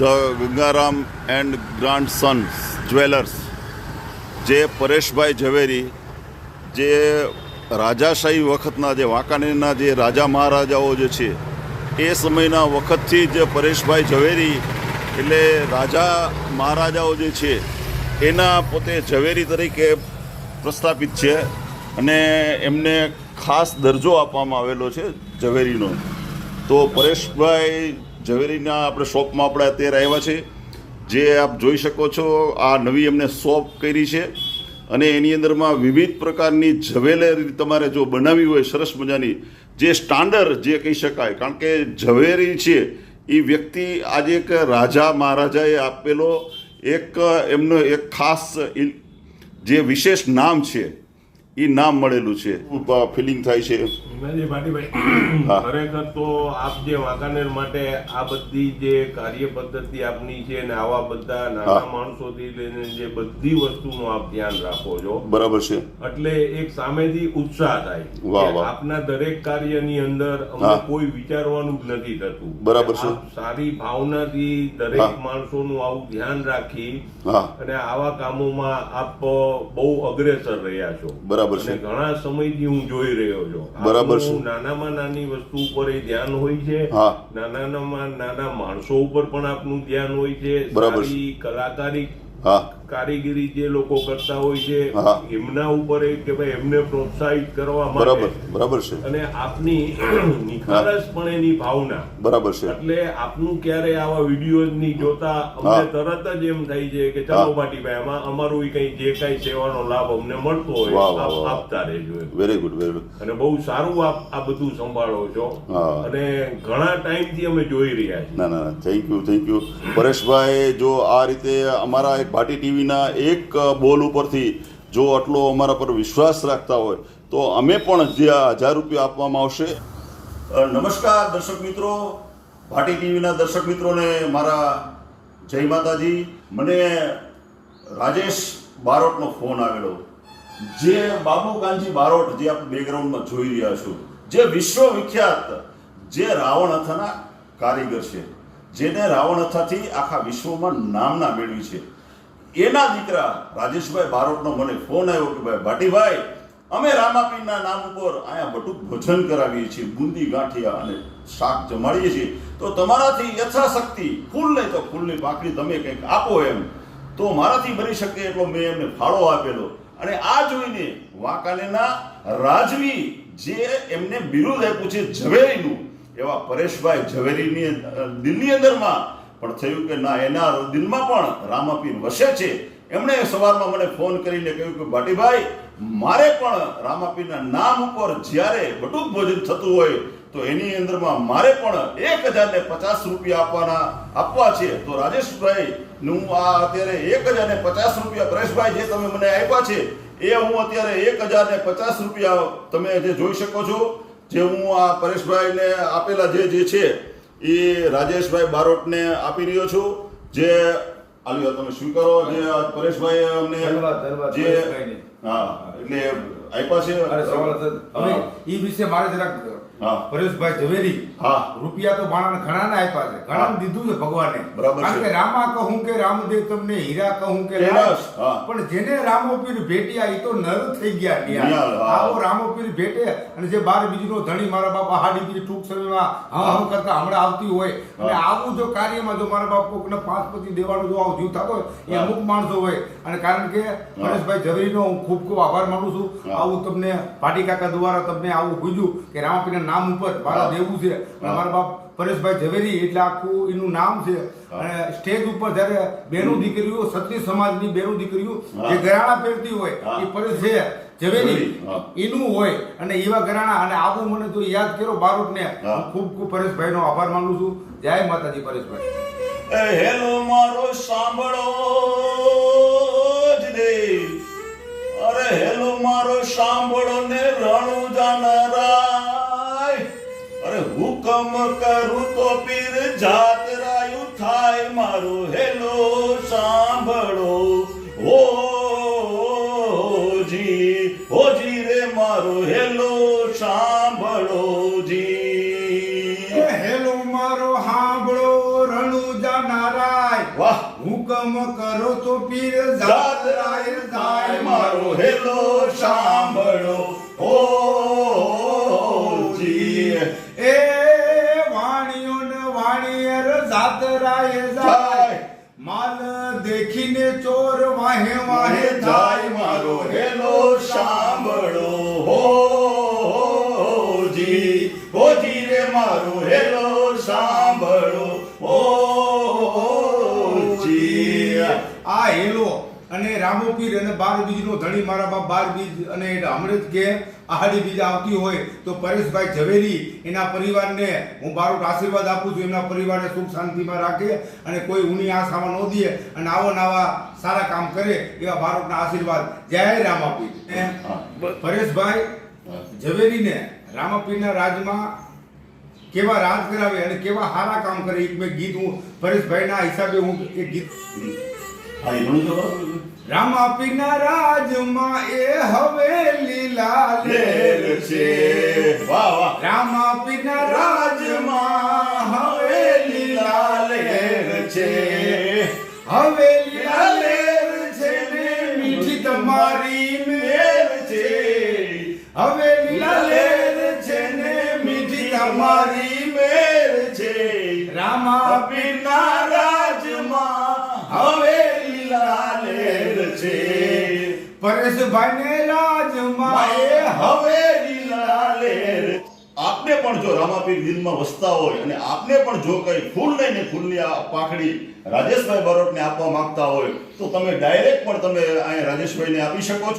The Gangaram and grandsons jewellers, જે પરેશભાઈ ઝવેરી, જે રાજાશાહી વખતના જે વાંકાનેરના જે રાજા મહારાજાઓ જે છે, એ સમયના વખતથી જ પરેશભાઈ ઝવેરી એટલે રાજા મહારાજાઓ જે છે, એના પોતે ઝવેરી તરીકે પ્રસ્થાપિત છે અને એમને ખાસ દરજ્જો આપવામાં આવેલો છે ઝવેરીનો. તો પરેશભાઈ ઝવેરીના આપણે શોપમાં આપણે અત્યારે આવ્યા છે. જે આપ જોઈ શકો છો, આ નવી એમને શોપ કરી છે. અને એની અંદરમાં વિવિધ પ્રકારની ઝવેલરી તમારે જો બનાવવી હોય, સરસ મજાની, જે સ્ટાન્ડર્ડ જે કહી શકાય, કારણ કે ઝવેરી છે, એ વ્યક્તિ આજે એક રાજા મહારાજાએ આપેલો એક એમનો એક ખાસ જે વિશેષ નામ છે. એ નામ મળેલું છે ફિલિંગ થાય છે. ખરેખર તો આપ જે વાંકાનેર માટે આ બધી જે કાર્ય પદ્ધતિ આપની છે ને આવા બધા નાના. માણસોથી લઈને જે બધી વસ્તુનું આપ ધ્યાન રાખો છો બરાબર છે એટલે એક સામેથી ઉત્સાહ થાય. આપના દરેક કાર્યની અંદર અમને કોઈ વિચારવાનું જ નથી થતું બરાબર છે. સારી ભાવનાથી. દરેક માણસોનું આવું ધ્યાન રાખી અને આવા કામોમાં આપ બહુ અગ્રેસર રહ્યા છો બરાબર છે. અને ઘણા સમયથી હું જોઈ રહ્યો છું. બરાબર છે. નાનામાં નાની વસ્તુ ઉપર એ ધ્યાન હોય છે. નાના નાનામાં નાના માણસો ઉપર પણ આપનું ધ્યાન હોય છે. બરાબર કલાકારી હા. કારીગરી જે લોકો કરતા હોય છે એમના ઉપર એ કે ભાઈ એમને પ્રોત્સાહિત કરવા બરાબર બરાબર છે. અને આપની નિખાલસપણે એની ભાવના. બરાબર છે. એટલે આપનું ક્યારે આવા વીડિયો ની જોતા અમને તરત જ એમ થાય છે કે. ચાલો ભાટીભાઈ આમાં અમારું કઈ જે કઈ સેવાનો લાભ અમને મળતો હોય. આપતા રહેજો વેરી ગુડ વેરી ગુડ અને બહુ સારું આપ આ બધું સંભાળો છો. અને ઘણા ટાઈમથી અમે જોઈ રહ્યા છીએ. ના ના thank you thank you Pareshbhai જો આ રીતે અમારા એક ભાટી ટીવીના એક બોલ ઉપરથી જો આટલો અમારા પર વિશ્વાસ રાખતા હોય, તો અમે પણ જે આ હજાર રૂપિયા આપવામાં આવશે. નમસ્કાર દર્શક મિત્રો. ભાટી ટીવીના દર્શક મિત્રોને મારા જય માતાજી. મને રાજેશ બારોટનો ફોન આવેલો. જે બાબુ કાનજી બારોટ જે આપણે બેકગ્રાઉન્ડમાં જોઈ રહ્યા છો, જે વિશ્વ વિખ્યાત જે રાવણ હથાના કારીગર છે, જેને રાવણ હથાથી આખા વિશ્વમાં નામના મેળવી છે. એના દીકરા રાજેશભાઈ બારોટનો મને ફોન આવ્યો કે ભાઈ, ભાટીભાઈ, અમે રામાપીરના નામ ઉપર અહીંયા બટુક ભોજન કરાવીએ છીએ, બુંદી, ગાંઠિયા અને શાક જમાડીએ છીએ. તો તમારાથી યથાશક્તિ ફૂલ નહીં તો ફૂલની પાકડી તમે કંઈક આપો એમ. તો મારાથી બની શકે એટલો મેં એમને ફાળો આપેલો. અને આ જોઈને વાંકાનેરના રાજવી જે એમને બિરુદ આપ્યું છે ઝવેરીનું, એવા પરેશભાઈ ઝવેરીની દિલ્હી અંદરમાં પણ થયું કે ના, એના દિલમાં પણ રામાપીર વસે છે. એમણે સવારમાં મને ફોન કરીને કહ્યું કે, ભાટીભાઈ, મારે પણ રામાપીરના નામ ઉપર જ્યારે બટુક ભોજન થતું હોય, તો એની અંદરમાં મારે પણ એક હજાર ને પચાસ રૂપિયા આપવાના, આપવા છે. તો રાજેશભાઈ હું આ અત્યારે એક હજાર ને પચાસ રૂપિયા, પરેશભાઈ, જે તમે મને આપ્યા છે, એ હું અત્યારે એક હજાર ને પચાસ રૂપિયા તમે જે જોઈ શકો છો, જે હું આ પરેશભાઈને આપેલા જે જે છે એ રાજેશભાઈ બારોટને આપી રહ્યો છું જે આવ્યો તમે સ્વીકારો જે પરેશભાઈ અમને જે હા એટલે આપ્યા છે? અરે સવાલ જ હવે હા. વિશે મારે જરાક પરેશભાઈ ઝવેરી હા. રૂપિયા તો માણસને ઘણાને આપ્યા છે. ઘણાને દીધું છે ભગવાને. બરાબર કારણ કે રામા કહું કે રામદેવ તમને હીરા કહું કે એ લાલ. બસ, હા. પણ જેને રામોપીર ભેટ્યા એ તો નર થઈ ગયા આવો રામોપીર ભેટે અને જે બાર બીજનો ધણી મારા બાપા હાડી બીજી ટૂંક સમયમાં હા. હમ કરતા હમણાં આવતી હોય. અને આવું જો કાર્યમાં જો મારા બાપ કોકને પાંચ પતિ દેવાનું જો આવું જીવ થતો હોય એ અમુક માણસો હોય. અને કારણ કે પરેશભાઈ ઝવેરીનો હું ખૂબ ખૂબ આભાર માનું છું. આવું તમને પાટી કાકા દ્વારા તમને આવું પૂછ્યું કે રામાપીના નામ ઉપર મારા દેવું છે. મારા બાપ પરેશભાઈ ઝવેરી એટલે આખું એનું નામ છે. અને સ્ટેજ ઉપર જ્યારે બેનું દીકરીઓ ક્ષત્રિય સમાજની બેનું દીકરીઓ જે ગરાણા પહેરતી હોય એ પરેશ છે ઝવેરી એનું હોય. અને એવા ગરાણા અને આવું મને તો યાદ કર્યો બારોટને ને હું. ખૂબ ખૂબ પરેશભાઈનો આભાર માનું છું. જય માતાજી પરેશભાઈ. હેલો મારો સાંભળો. મારો સાંભળો ને રણુ જાનરાય. અરે હુકમ કરું તો પીર જાતરાયું થાય મારો હેલો સાંભળો. ઓ જી હો જી રે મારો હેલો સાંભળો જી. હુકમ કરો તો પીર જાતરાય જાય મારો હેલો સાંભળો. અને રામોપીર અને બાર બીજનો ધણી મારા બાપ બાર બીજ અને હમણાં જ કે આહાડી બીજ આવતી હોય તો પરેશભાઈ ઝવેરી એના પરિવારને હું બારોટ આશીર્વાદ આપું છું. એમના પરિવારને સુખ શાંતિમાં રાખે અને કોઈ ઊની આશામાં ન દે અને આવો નવા સારા કામ કરે એવા બારોટના આશીર્વાદ. જય રામાપીર એ પરેશભાઈ ઝવેરીને રામાપીરના રાજમાં કેવા રાજ કરાવે અને કેવા સારા કામ કરે એક મેં ગીત હું પરેશભાઈના હિસાબે હું એક ગીત રામાપીના રાજમાં એ હવેલી લીલા છે. વાહ વાહ. રામાપીના રાજમાં હવે લીલા લેર છે. હવેલી લીલા લેર છે ને મીઠી તમારી મેર છે. હવેલી લાલેર છે ને મીઠી તમારી મેર છે. રામાપીના રાજમાં હવે છે. પરેશભાઈને રાજમાં એ હવે આપને પણ જો રામાપીર દિલમાં વસતા હોય અને આપને પણ જો કઈ ફૂલ લઈને ફૂલની આ પાખડી રાજેશભાઈ બરોટને આપવા માંગતા હોય તો તમે ડાયરેક્ટ પણ તમે અહીંયા રાજેશભાઈને આપી શકો છો.